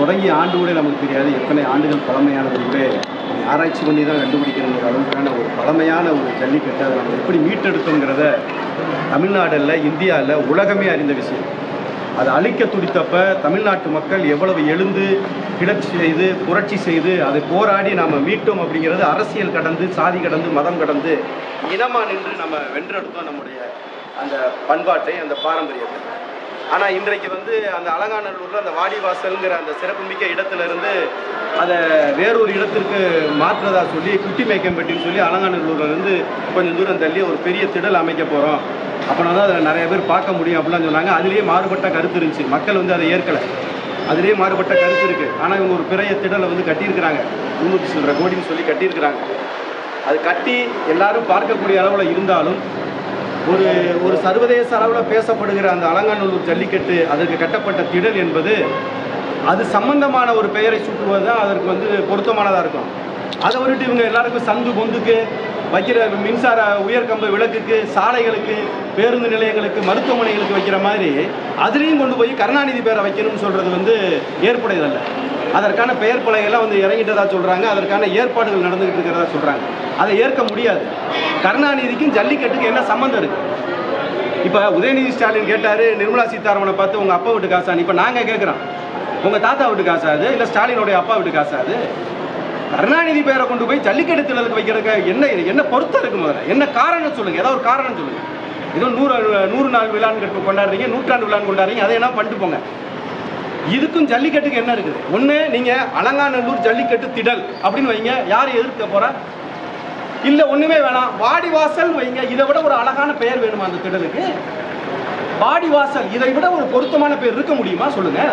தொடங்கிய ஆண்டு கூட நமக்கு தெரியாது. எத்தனை ஆண்டுகள் பழமையானது கூட ஆராய்ச்சி பண்ணி தான் கண்டுபிடிக்கணுங்கிற அளவுக்கான ஒரு பழமையான ஒரு ஜல்லிக்கட்டு அதை நம்ம எப்படி மீட்டெடுத்தோங்கிறத தமிழ்நாடில் இந்தியாவில் உலகமே அறிந்த விஷயம். அதை அழிக்க துடித்தப்ப தமிழ்நாட்டு மக்கள் எவ்வளவு எழுந்து கிளர்ச்சி செய்து புரட்சி செய்து அதை போராடி நாம் மீட்டோம் அப்படிங்கிறது அரசியல் கடந்து சாதி கடந்து மதம் கடந்து இனமா நின்று நம்ம வென்றெடுத்தோம் நம்முடைய அந்த பண்பாட்டை அந்த பாரம்பரியத்தை. ஆனால் இன்றைக்கு வந்து அந்த அலங்காநல்லூரில் அந்த வாடிவாசல்ங்கிற அந்த சிறப்புமிக்க இடத்துலேருந்து அதை வேறொரு இடத்திற்கு மாற்றுறதா சொல்லி குட்டி மேக்கம்பட்டின்னு சொல்லி அலங்காநல்லூர்லேருந்து கொஞ்சம் தூரம் தள்ளி ஒரு பெரிய திடல் அமைக்க போகிறோம் அப்படின்னா தான் அதில் நிறைய பேர் பார்க்க முடியும் அப்படிலாம் சொன்னாங்க. அதுலேயே மாறுபட்ட கருத்து இருந்துச்சு. மக்கள் வந்து அதை ஏற்கலை. அதுலேயே மாறுபட்ட கருத்து இருக்குது ஆனால் இவங்க ஒரு பெரிய திடலை வந்து கட்டியிருக்கிறாங்க. முந்நூற்றி சில்லற கோடின்னு சொல்லி கட்டியிருக்கிறாங்க. அது கட்டி எல்லாரும் பார்க்கக்கூடிய அளவில் இருந்தாலும் ஒரு ஒரு சர்வதேச அளவில் பேசப்படுகிற அந்த அலங்காநல்லூர் ஜல்லிக்கட்டு அதற்கு கட்டப்பட்ட திடல் என்பது அது சம்பந்தமான ஒரு பெயரை சூட்டுவது தான் அதற்கு வந்து பொருத்தமானதாக இருக்கும். அதை விட்டு இவங்க எல்லாருக்கும் சந்து பொந்துக்கு வைக்கிற மின்சார உயர்கம்ப விளக்குக்கு சாலைகளுக்கு பேருந்து நிலையங்களுக்கு மருத்துவமனைகளுக்கு வைக்கிற மாதிரி அதுலேயும் கொண்டு போய் கருணாநிதி பேரை வைக்கணும்னு சொல்கிறது வந்து ஏற்புடையதல்ல. அதற்கான பெயர் பலகையெல்லாம் வந்து இறங்கிட்டதா சொல்கிறாங்க அதற்கான ஏற்பாடுகள் நடந்துகிட்டு இருக்கிறதா சொல்கிறாங்க அதை ஏற்க முடியாது. கருணாநிதிக்கும் ஜல்லிக்கட்டுக்கு என்ன சம்மந்தம் இருக்குது இப்போ உதயநிதி ஸ்டாலின் கேட்டார் நிர்மலா சீதாராமனை பார்த்து உங்கள் அப்பா வீட்டு காசான்னு இப்போ நாங்கள் கேட்குறோம் உங்கள் தாத்தா வீட்டு காசாது இல்லை ஸ்டாலினுடைய அப்பா வீட்டு காசாது கருணாநிதி பேரை கொண்டு போய் ஜல்லிக்கட்டு திடலுக்கு வைக்கிறதுக்கு என்ன என்ன பொருத்தம் இருக்கு முதல்ல? என்ன காரணம் சொல்லுங்கள் ஏதாவது ஒரு காரணம் சொல்லுங்கள் ஏதோ நூறு நூறு நாள் விழான்னு கட்டு கொண்டாடுறீங்க நூற்றாண்டு விழான்னு கொண்டாடுறீங்க அதை என்ன பண்ணிட்டு போங்க. இதுக்கும் ஜல்லிக்கட்டுக்கு என்ன இருக்குது? ஒன்று நீங்கள் அலங்காநல்லூர் ஜல்லிக்கட்டு திடல் அப்படின்னு வைங்க. யார் எதிர்க்க போகிறா இல்லை ஒன்றுமே வேணாம். வாடிவாசல் வைங்க. இதை விட ஒரு அழகான பெயர் வேணுமா அந்த திடலுக்கு? வாடிவாசல் இதை விட ஒரு பொருத்தமான பேர் இருக்க முடியுமா? சொல்லுங்கள்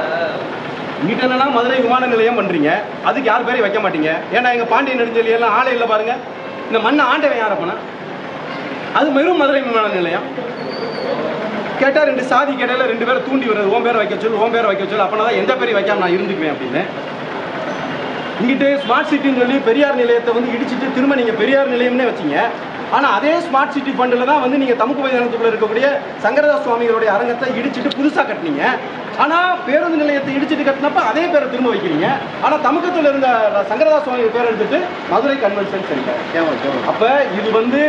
இங்கிட்ட என்னன்னா மதுரை விமான நிலையம் பண்ணுறீங்க அதுக்கு யார் பேரையும் வைக்க மாட்டீங்க. ஏன்னா எங்கள் பாண்டிய நெடுஞ்செலியெல்லாம் எல்லாம் இல்லை பாருங்கள் இந்த மண்ணை ஆண்டவன் யார் அப்பனா அது வெறும் மதுரை விமான நிலையம். கேட்டா ரெண்டு சாதி கேட்டால ரெண்டு பேரை தூண்டி வருது ஓம் பேரை வைக்க சொல்லு ஓம் பேரை வைக்க சொல்லு. அப்பனா தான் எந்த பேரையும் வைக்காம நான் இருந்துக்குவேன் அப்படின்னு. இங்கிட்டு ஸ்மார்ட் சிட்டின்னு சொல்லி பெரியார் நிலையத்தை வந்து இடிச்சிட்டு திரும்ப நீங்க பெரியார் நிலையம்னே வச்சீங்க. ஆனா அதே ஸ்மார்ட் சிட்டி ஃபண்டில் தான் வந்து நீங்க தமுக்கு மைதானத்துக்குள்ள இருக்கக்கூடிய சங்கரதாஸ் சுவாமிகளுடைய அரங்கத்தை இடிச்சிட்டு புதுசா கட்டினீங்க. ஆனா பேருந்து நிலையத்தை இடிச்சிட்டு கட்டினப்ப அதே பேரை திரும்ப வைக்கிறீங்க. ஆனா தமுக்கத்தில் இருந்த சங்கரதாஸ் சுவாமி பேர் எடுத்துட்டு மதுரை கன்வென்ஷன் சென்டர் அப்ப இது வந்து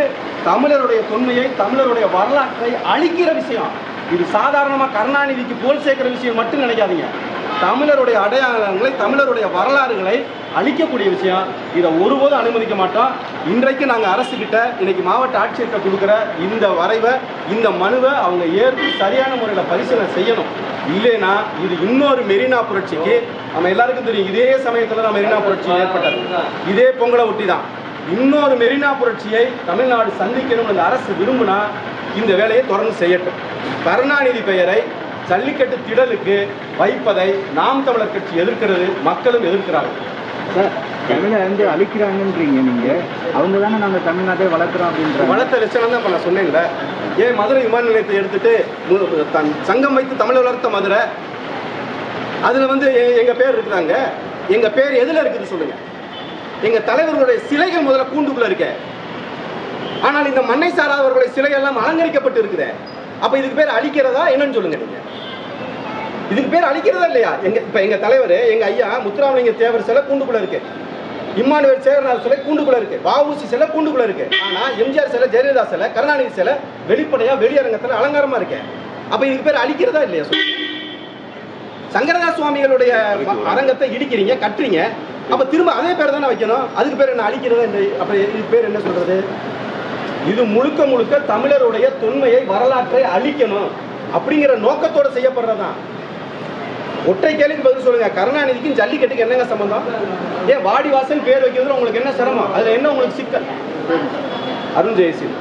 தமிழருடைய தொன்மையை தமிழருடைய வரலாற்றை அழிக்கிற விஷயம். இது சாதாரணமாக கருணாநிதிக்கு போல் சேர்க்கிற விஷயம் மட்டும் நினைக்காதீங்க. தமிழருடைய அடையாளங்களை தமிழருடைய வரலாறுகளை அழிக்கக்கூடிய விஷயம். இதை ஒருபோதும் அனுமதிக்க மாட்டோம். இன்றைக்கு நாங்கள் அரசுக்கிட்ட இன்னைக்கு மாவட்ட ஆட்சியர்கிட்ட கொடுக்குற இந்த வரைவை இந்த மனுவை அவங்க ஏற்று சரியான முறையில் பரிசீலனை செய்யணும். இல்லைன்னா இது இன்னொரு மெரினா புரட்சிக்கு நம்ம எல்லாருக்கும் தெரியும் இதே சமயத்தில் தான் மெரினா புரட்சி ஏற்பட்டது. இதே பொங்கலை ஒட்டி தான் இன்னொரு மெரினா புரட்சியை தமிழ்நாடு சந்திக்கணும் இந்த அரசு விரும்பினா இந்த வேலையை தொடர்ந்து செய்யட்டும். கருணாநிதி பெயரை ஜல்லிக்கட்டு திடலுக்கு வைப்பதை நாம் தமிழர் கட்சி எதிர்க்கிறது மக்களும் எதிர்க்கிறார்கள். தமிழை வந்து அழிக்கிறாங்கன்றீங்க நீங்க. அவங்க தானே நாங்க தமிழ்நாட்டை வளர்க்குறோம் அப்படின்றாங்க. வளர்த்த லட்சணம் தான் இப்போ நான் சொன்னேன்ல. ஏன் மதுரை விமான நிலையத்தை எடுத்துட்டு தன் சங்கம் வைத்து தமிழை வளர்த்த மதுரை? அதில் வந்து எ- எங்க பேர் இருக்குதாங்க? எங்க பேர் எதுல இருக்குது சொல்லுங்க. எங்க தலைவர்களுடைய சிலைகள் முதல்ல கூண்டுக்குள்ள இருக்க. ஆனால் இந்த மண்ணை சாராதவர்களுடைய சிலை எல்லாம் அலங்கரிக்கப்பட்டு இருக்குதே. அப்ப இதுக்கு பேர் அழிக்கிறதா என்னன்னு சொல்லுங்க நீங்க. இதுக்கு பேர் அழிக்கிறதா இல்லையா? எங்க இப்ப எங்க தலைவர் எங்க ஐயா முத்துராமலிங்க தேவர் சிலை கூண்டுக்குள்ள இருக்கு. இம்மானுவேல் சேகரநாத் சிலை கூண்டுக்குள்ள இருக்கு. வஉசி சிலை கூண்டுக்குள்ள இருக்கு. ஆனா எம்ஜிஆர் சிலை ஜெயலலிதா சிலை கருணாநிதி சிலை வெளிப்படையா வெளியரங்கத்துல அலங்காரமா இருக்கு. அப்ப இதுக்கு பேர் அழிக்கிறதா இல்லையா சங்கரதாஸ் சுவாமிகளுடைய அரங்கத்தை இடிக்கிறீங்க கட்டுறீங்க அப்ப திரும்ப அதே பேர் தானே வைக்கணும்? அதுக்கு பேர் என்ன? அழிக்கிறதா இல்லை அப்ப இது பேர் என்ன சொல்றது? இது முழுக்க முழுக்க தமிழருடைய தொன்மையை வரலாற்றை அழிக்கணும் அப்படிங்கிற நோக்கத்தோட செய்யப்படுறதான் ஒற்றை கேள்விக்கு பதில் சொல்லுங்க. கருணாநிதிக்கும் ஜல்லிக்கட்டுக்கு என்னங்க சம்பந்தம்? ஏன் வாடிவாசன் பேர் வைக்கிறதுல உங்களுக்கு என்ன சிரமம்? அதுல என்ன உங்களுக்கு சிக்கல்? அருண் ஜெயசிங்.